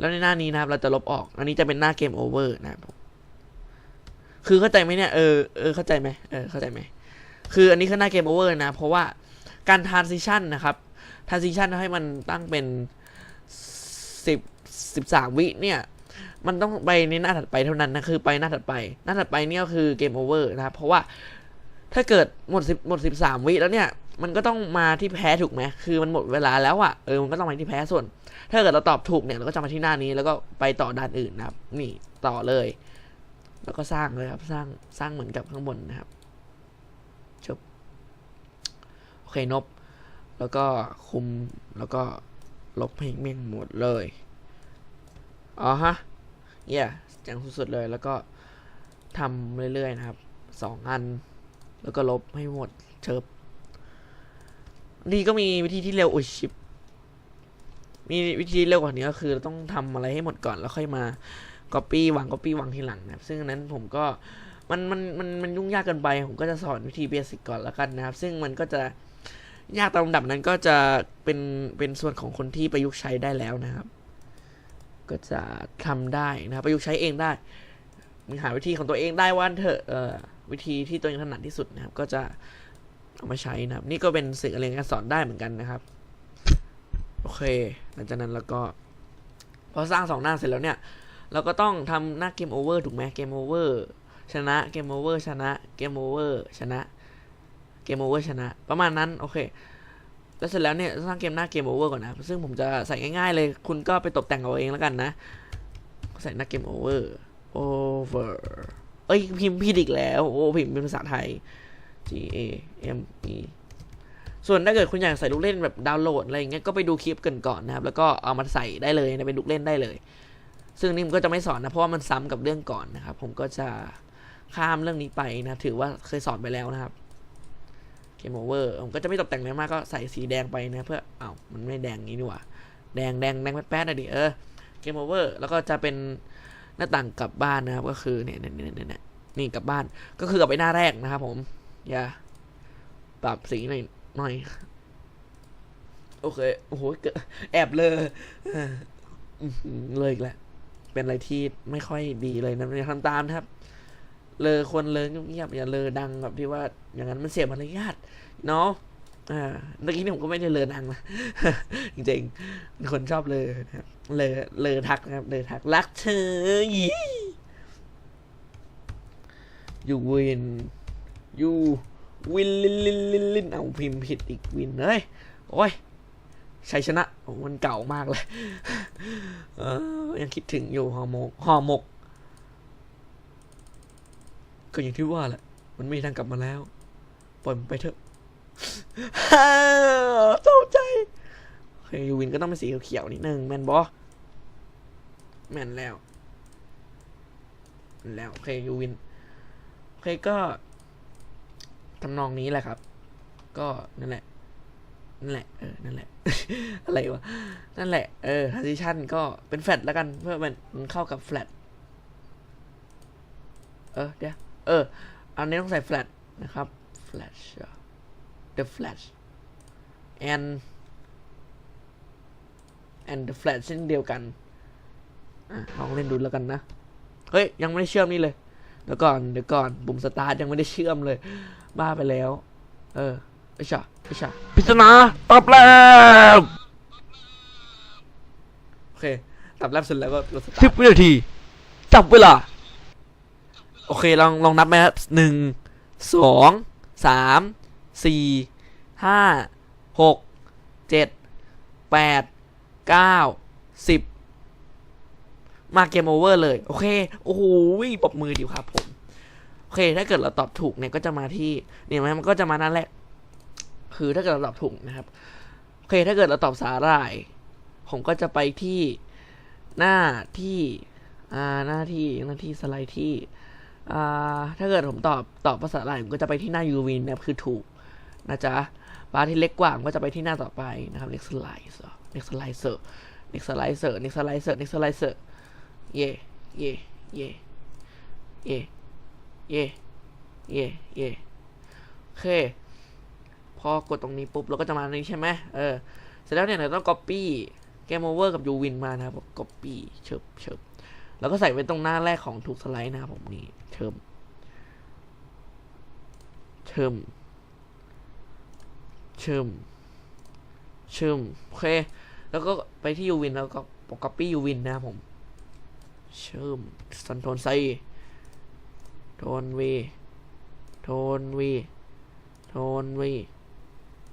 แล้วในหน้านี้นะครับ เราจะลบออก อันนี้จะเป็นหน้าเกมโอเวอร์นะครับผมคือเข้าใจไหมเนี่ย เออ เออ เข้าใจไหมเออ เข้าใจไหม คืออันนี้คือหน้าเกมโอเวอร์นะ เพราะว่าการ transition นะครับ transition ให้มันตั้งเป็นสิบสิบสามวิเนี่ย มันต้องไปในหน้าถัดไปเท่านั้นนะ คือไปหน้าถัดไป หน้าถัดไปเนี่ยก็คือเกมโอเวอร์นะครับ เพราะว่าถ้าเกิดหมดสิบหมดสิบสามวิแล้วเนี่ย มันก็ต้องมาที่แพ้ถูกไหมคือมันหมดเวลาแล้วอะ่ะเออมันก็ต้องมาที่แพ้ส่วน ถ้าเกิดเราตอบถูกเนี่ยเราก็จะมาที่หน้านี้แล้วก็ไปต่อด้านอื่นนะครับ นี่ต่อเลย แล้วก็สร้างเลยครับสร้างสร้างเหมือนกับข้างบนนะครับจบโอเคนบ แล้วก็คุมแล้วก็ลบเพลงเม่งหมดเลยอ๋อฮะเย่ยจังสุดๆเลยแล้วก็ทำเรื่อยๆนะครับสองอัน แล้วก็ลบให้หมดเชิบ นี่ก็มีวิธีที่เร็วอุยชิบมีวิธีเร็วกว่านี้ก็คือต้องทำอะไรให้หมดก่อนแล้วค่อยมา copy วาง copy วางทีหลังนะครับซึ่งนั้นผมก็มันมันมันมันยุ่งยากเกินไป ผมก็จะสอนวิธีเบสิกก่อนแล้วกันนะครับ ซึ่งมันก็จะยากตามลำดับนั้นก็จะเป็นเป็นส่วนของคนที่ประยุกต์ใช้ได้แล้วนะครับ ก็จะทำได้นะครับประยุกต์ใช้เองได้มีหาวิธีของตัวเองได้ว่าเถอะวิธีที่ตัวเองถนัดที่สุดนะครับ ก็จะ เอามาใช้นะครับ นี่ก็เป็นสิ่งเรียนการสอนได้เหมือนกันนะครับ โอเค หลังจากนั้นแล้วก็พอสร้างสองหน้าเสร็จแล้วเนี่ย เราก็ต้องทำหน้าเกมโอเวอร์ถูกไหมเกมโอเวอร์ชนะเกมโอเวอร์ชนะเกมโอเวอร์ชนะเกมโอเวอร์ชนะ ประมาณนั้นโอเคแล้วเสร็จแล้วเนี่ยสร้างเกมหน้าเกมโอเวอร์ก่อนนะ ซึ่งผมจะใส่ง่ายๆเลย คุณก็ไปตกแต่งเอาเองแล้วกันนะ ใส่หน้าเกมโอเวอร์โอเวอร์เอ้ยพิมพ์ผิดอีกแล้ว โอ้พิมพ์เป็นภาษาไทย G A M E ส่วนถ้าเกิดคุณอยากใส่ลูกเล่นแบบดาวน์โหลดอะไรอย่างเงี้ยก็ไปดูคลิปกันก่อนนะครับ แล้วก็เอามาใส่ได้เลยนะเป็นลูกเล่นได้เลย ซึ่งนี่มันก็จะไม่สอนนะเพราะว่ามันซ้ำกับเรื่องก่อนนะครับ ผมก็จะข้ามเรื่องนี้ไปนะ ถือว่าเคยสอนไปแล้วนะครับเกมโอเวอร์ผมก็จะไม่ตกแต่งอะไรมากก็ใส่สีแดงไปนะ เพื่อเอ้ามันไม่แดงนี้นี่หว่าแดงแดงแดงแป๊ดๆนะดิเออเกมโอเวอร์แล้วก็จะเป็นหน้าต่างกลับบ้านนะครับ ก็คือเนี่ยเนี่ยเนี่ยเนี่ยเนี่ยนี่กลับบ้านก็คือกลับไปหน้าแรกนะครับผม อย่าปรับสีหน่อยหน่อย โอเค โอ้โหเกิดแอบเลยอือเลยอีกแล้วเป็นอะไรที่ไม่ค่อยดีเลยนะอย่าทำตามนะครับ เลอคนเลอเงียบๆอย่าเลอดังแบบที่ว่าอย่างนั้นมันเสียมารยาทเนาะอ่าเมื่อกี้นี่ผมก็ไม่ได้เลอดังนะจริงๆคนชอบเลอนะครับเลอเลอทักนะครับเลอทักรักเธอยียูวิน ยูวินลินลินลินลินเอาพิมพ์ผิดอีกวินเฮ้ยโอ้ยชัยชนะโอ้มันเก่ามากเลยเออยังคิดถึงอยู่ห่อหมกห่อหมก ก็อย่างที่ว่าแหละ มันไม่ทางกลับมาแล้ว ปล่อยมันไปเถอะเศร้าใจโอเคยูวินก็ต้องเป็นสีเขียวนิดนึงแมนบอแมนแล้วแม่นแล้วโอเคยูวินโอเคก็ ทำนองนี้แหละครับ ก็นั่นแหละ นั่นแหละ เออ นั่นแหละ อะไรวะ นั่นแหละ เออ transition ก็เป็นแฟลตแล้วกัน เพื่อมันมันเข้ากับแฟลต เออ เดี๋ยว เออ อันนี้ต้องใส่แฟลตนะครับ flash the flash and and the flash เช่นเดียวกัน อะลองเล่นดูแล้วกันนะ เฮ้ย ยังไม่ได้เชื่อมนี่เลย เดี๋ยวก่อน เดี๋ยวก่อนปุ่มสตาร์ทยังไม่ได้เชื่อมเลย บ้าไปแล้ว เออไอชาไอชาพิจารณาตอบแล้วโอเค ตับแรปเสร็จแล้วก็กดสตาร์ทสิบวินาที จับเวลา โอเค ลองลองนับไหมครับหนึ่งสองสามสี่ห้าหกเจ็ดแปดเก้าสิบมาเกมโอเวอร์เลย โอเค โอ้โหปรบมือดีครับผม โอเคถ้าเกิดเราตอบถูกเนี่ยก็จะมาที่เนี่ยมันก็จะมานั่นแหละ คือถ้าเกิดเราตอบถูกนะครับโอเคถ้าเกิดเราตอบสาหร่าย ผมก็จะไปที่หน้าที่อ่าหน้าที่หน้าที่สไลด์ที่อ่าถ้าเกิดผมตอบตอบภาษาอะไรผมก็จะไปที่หน้า u v นะครับคือถูกนะจ๊ะบาร์ที่เล็กกว่าผมก็จะไปที่หน้าต่อไปนะครับ next slicer next slicer next slicer next slicer next slicer เย่เย่เย่เย่ เย่เย่เย่โอเค พอกดตรงนี้ปุ๊บเราก็จะมาตรงนี้ใช่ไหมเออ เสร็จแล้วเนี่ยเราต้อง copy เกมโอเวอร์กับยูวินมานะครับผมก๊อปปี้เชิบเชิบแล้วก็ใส่ไว้ตรงหน้าแรกของถูกสไลด์นะครับผมนี่เชิมเชิมเชิมเชิมโอเค แล้วก็ไปที่ยูวินแล้วก็ก๊อปปี้ยูวินนะครับผมเชิมสันโทนไซ โทนวีโทนวีโทนวี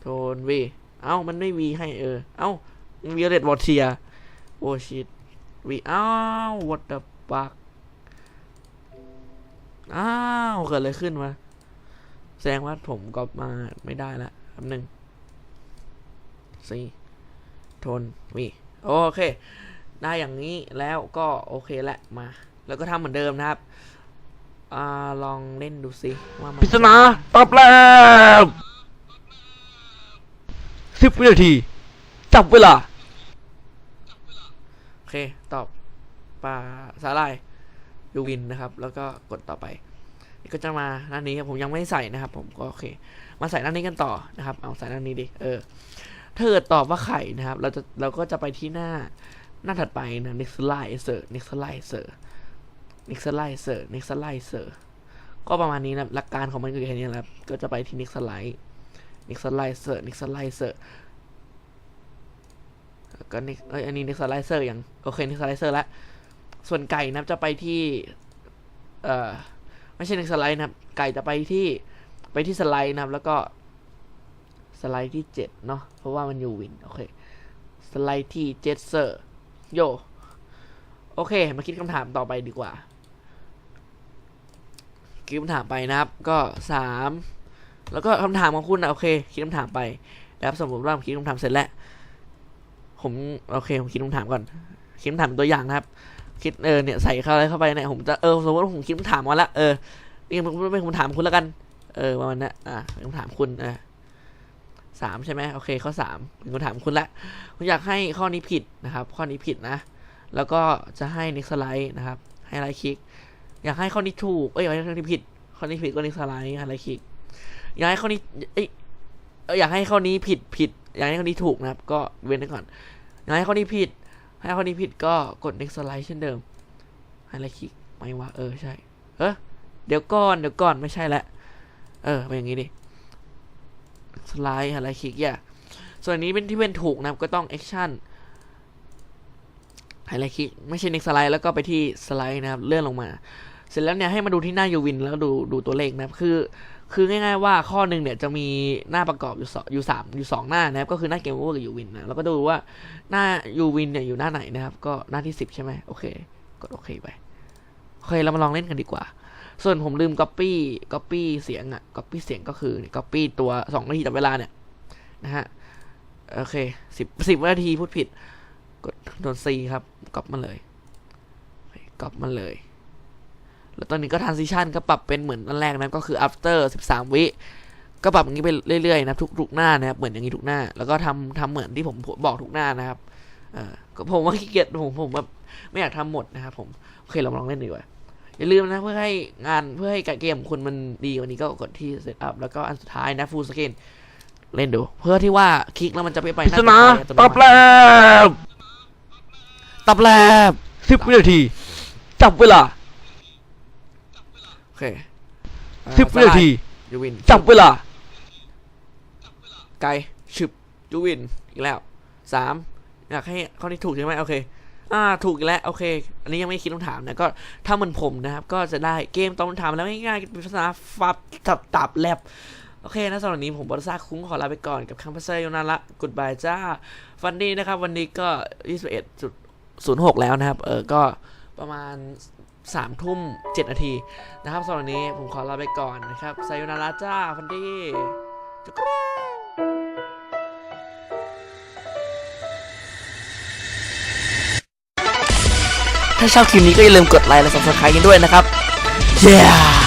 โทนวีเอ้า มันไม่วีให้เออ เอ้าวีเลตวอเทียโอชิตวีอ้าว what the fuck อ้าว เกิดอะไรขึ้นวะแสดงว่าผมก็มาไม่ได้ละแป๊บหนึ่งสี่โทนวีโอเค ได้อย่างนี้แล้วก็โอเคแหละมา แล้วก็ทำเหมือนเดิมนะครับ อ่าลองเล่นดูสิว่ามันปริศนาตอบแล้วสิบวินาที จับเวลา โอเค ตอบปลาสาลายยูวินนะครับ แล้วก็กดต่อไปนี่ก็จะมาหน้านี้ครับผมยังไม่ใส่นะครับ ผมก็โอเค มาใส่หน้านี้กันต่อนะครับ เอาใส่หน้านี้ดิเออถ้าเกิดตอบว่าไข่นะครับ เราจะเราก็จะไปที่หน้าหน้าถัดไปนะ Nextlizer Nextlizer Nextlizer Nextlizer ก็ประมาณนี้นะหลักการของมันคือแค่นี้แหละครับก็จะไปที่ Nextlizer Nextlizer Nextlizer แล้วก็ Next เอ้ยอันนี้ Nextlizer ยังโอเค Nextlizer แล้วส่วนไก่นับจะไปที่เอ่อไม่ใช่ Nextlizer นะครับไก่จะไปที่ไปที่สไลด์นะครับแล้วก็สไลด์ที่เจ็ดเนาะเพราะว่ามันอยู่วินโอเคสไลด์ที่เจ็ดเซอร์โยโอเค มาคิดคำถามต่อไปดีกว่า คิดคำถามไปนะครับ ก็สามแล้วก็คำถามของคุณนะโอเค คิดคำถามไปแล้วสมมติว่าผมคิดคำถามเสร็จแล้ว ผมโอเคผมคิดคำถามก่อนคิดคำถามเป็นตัวอย่างนะครับ คิดเออเนี่ยใส่เข้าอะไรเข้าไปเนี่ยผมจะเออสมมติว่าผมคิดคำถามมาแล้วเออนี่มันเป็นคำถามคุณแล้วกัน เออประมาณนั้นอะคำถามคุณเออสามใช่ไหมโอเคข้อสามเป็นคำถามคุณละผมอยากให้ข้อนี้ผิดนะครับ ข้อนี้ผิดนะ แล้วก็จะให้ next slide นะครับ ให้ไลค์คลิก อยากให้ข้อนี้ถูก เอ้ยอยากให้ข้อนี้ผิด ข้อนี้ผิดก็ next slide ให้ไลค์คลิก อยากให้ข้อนี้เอ้ยอยากให้ข้อนี้ผิดผิด อยากให้ข้อนี้ถูกนะครับ ก็เว้นไว้ก่อน อยากให้ข้อนี้ผิด ให้ข้อนี้ผิดก็กด next slide เช่นเดิมให้ไลค์คลิกไม่ว่าเออใช่ เออเดี๋ยวก่อนเดี๋ยวก่อนไม่ใช่ละ เออเป็นอย่างนี้ดิ สไลด์อะไรคลิกอย่าส่วนนี้เป็นที่เป็นถูกนะครับก็ต้อง action ไฮไลท์คลิกไม่ใช่ next slide แล้วก็ไปที่สไลด์นะครับ เลื่อนลงมา เสร็จแล้วเนี่ยให้มาดูที่หน้า UWin แล้วดูดูตัวเลขนะครับ คือ คือง่ายๆว่าข้อหนึ่งเนี่ยจะมีหน้าประกอบอยู่สองอยู่สามอยู่สองหน้านะครับ ก็คือหน้าเกมโอเวอร์กับ UWin นะแล้วก็ดูว่าหน้า UWin เนี่ยอยู่หน้าไหนนะครับ ก็หน้าที่สิบใช่ไหมโอเคกดโอเคไปโอเคเรามาลองเล่นกันดีกว่า ส่วนผมลืม copy copy เสียงอะ copy เสียงก็คือ copy ตัวสองนาทีจับเวลาเนี่ยนะฮะโอเคสิบสิบนาทีพูดผิด กดโดน C ครับก๊อปมาเลยก๊อปมาเลย แล้วตอนนี้ก็ transition ก็ปรับเป็นเหมือนอันแรกนะก็คือ after 13 วิก็ปรับอย่างนี้ไปเรื่อยๆนะครับทุกทุกหน้านะครับเหมือนอย่างนี้ทุกหน้า แล้วก็ทำทำเหมือนที่ผมบอกทุกหน้านะครับเออก็ผมว่าขี้เกียจผมผมแบบไม่อยากทำหมดนะครับผมโอเคเรามาลองเล่นดีกว่าอย่าลืมนะเพื่อให้งานเพื่อให้การเกมของคุณมันดีกวันนี้ก็กดที่ setup แล้วก็อันสุดท้ายนะ full screen เล่นดู เพื่อที่ว่าคลิกแล้วมันจะไปไปปริหน้ศนาต่อไปอัตโนตอบมัติแล้วตอบแลบสิบวินาทีจับเวลาโอ เคเอ่อสิบวินาทียูวินจับเวลา ไกลฉึบยูวินอีกแล้วสามอยากให้ข้อนี้ถูกใช่ไหมโอเคอ่าถูกอีกแล้วโอเค อันนี้ยังไม่คิดคำถามนะก็ถ้าเหมือนผมนะครับก็จะได้เกมตอบคำถามแล้วง่ายๆเป็นภาษาฟับตับตับแลบโอเคนะสำหรับวันนี้ผมบริษัทคุ้งขอลาไปก่อนกับคัมเพเซอร์โยนาละกุดบายจ้าฟันดีนะครับ วันนี้ก็ 21.06 แล้วนะครับ เออก็ประมาณ สามทุ่มเจ็ดนาทีนะครับสำหรับนี้ผมขอลาไปก่อนนะครับไซโยนาราจ้าฟันดีจุกถ้าชอบคลิปนี้ก็อย่าลืมกดไลค์และ subscribe กันด้วยนะครับ yeah